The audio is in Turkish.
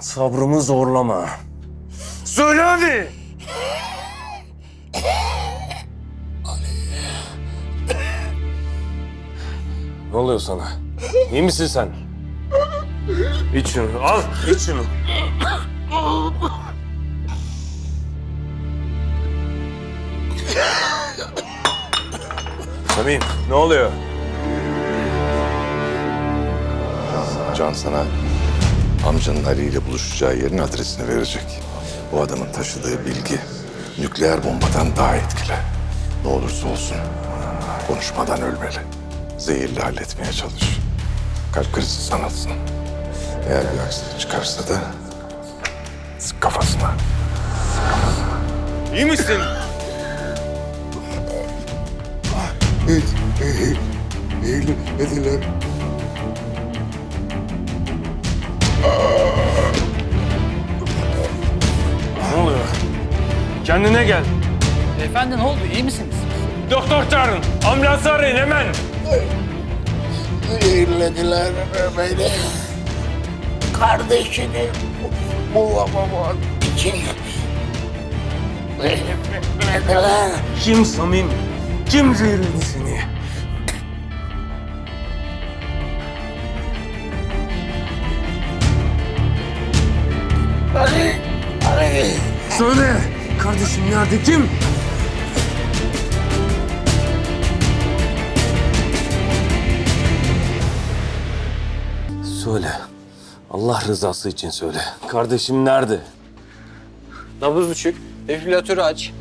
Sabrımı zorlama. Söyle hadi. Ne oluyor sana? İyi misin sen? İç şunu. Al, iç şunu. Samim, ne oluyor? Can sana amcanın Ali ile buluşacağı yerin adresini verecek. Bu adamın taşıdığı bilgi nükleer bombadan daha etkili. Ne olursa olsun konuşmadan ölmeli. Zehirli halletmeye çalış. Kalp krizi sanılsın. Eğer bir aksilik çıkarsa da sık kafasına. İyi misin? Dediler. Ne Kendine gel. Efendi ne oldu? İyi misiniz? Doktor çağırın. Ambulans arayın hemen. Zehirlediler beni. Kardeşini bulamamak için zehirlediler. Kim Samim? Kim zehirledi seni? Ali, Ali. Söyle. Kardeşim nerede? Kim? Söyle. Allah rızası için söyle. Kardeşim nerede? Nabız düşük. Defibrilatörü aç.